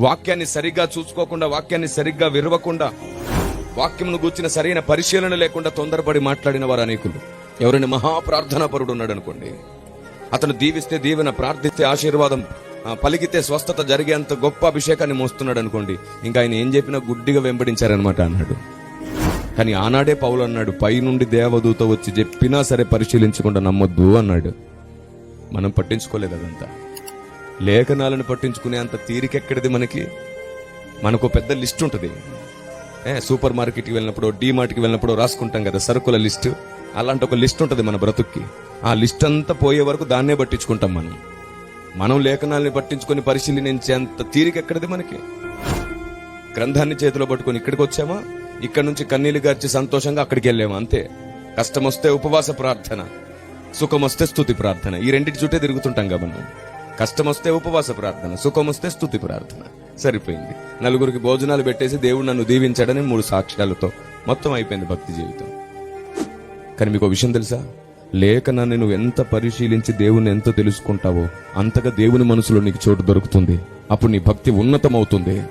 వాక్యాన్ని సరిగ్గా చూసుకోకుండా వాక్యాన్ని సరిగ్గా విరవకుండా వాక్యమును గూర్చిన సరైన పరిశీలన లేకుండా తొందరపడి మాట్లాడిన వారు అనేకులు. ఎవరైనా మహాప్రార్థనా పరుడు ఉన్నాడు అనుకోండి అతను దీవిస్తే దీవెన ప్రార్థిస్తే ఆశీర్వాదం పలికితే స్వస్థత జరిగేంత గొప్ప అభిషేకాన్ని మోస్తున్నాడు అనుకోండి ఇంకా ఆయన ఏం చెప్పినా గుడ్డిగా వెంబడించారనమాట అన్నాడు. కానీ ఆనాడే పౌలు అన్నాడు పైనుండి దేవదూత వచ్చి చెప్పినా సరే పరిశీలించకుండా నమ్మొద్దు అన్నాడు. మనం పట్టించుకోలేదు అదంతా. లేఖనాలను పట్టించుకునే అంత తీరికెక్కడిది మనకి? మనకు పెద్ద లిస్ట్ ఉంటుంది. ఏ సూపర్ మార్కెట్కి వెళ్ళినప్పుడు డీమార్ట్కి వెళ్ళినప్పుడు రాసుకుంటాం కదా సరుకుల లిస్ట్. అలాంటి ఒక లిస్ట్ ఉంటుంది మన బ్రతుక్కి. ఆ లిస్ట్ అంతా పోయే వరకు దాన్నే పట్టించుకుంటాం మనం. మనం లేఖనాల్ని పట్టించుకొని పరిశీలించేంత తీరికెక్కడిది మనకి? గ్రంథాన్ని చేతిలో పట్టుకొని ఇక్కడికి వచ్చామా? ఇక్కడ నుంచి కన్నీళ్ళు గార్చి సంతోషంగా అక్కడికి వెళ్ళాము? అంతే. కష్టం వస్తే ఉపవాస ప్రార్థన సుఖం వస్తే స్థుతి ప్రార్థన. ఈ రెండింటి చుట్టే తిరుగుతుంటాం కదా మనం. కష్టం వస్తే ఉపవాస ప్రార్థన సుఖం వస్తే స్తుతి ప్రార్థన. సరిపోయింది. నలుగురికి భోజనాలు పెట్టేసి దేవుడు నన్ను దీవించాడని మూడు సాక్ష్యాలతో మొత్తం అయిపోయింది భక్తి జీవితం. కానీ మీకు విషయం తెలుసా? లేఖనాన్ని నువ్వు ఎంత పరిశీలించి దేవుని ఎంత తెలుసుకుంటావో అంతగా దేవుని మనసులో నీకు చోటు దొరుకుతుంది. అప్పుడు నీ భక్తి ఉన్నతమవుతుంది.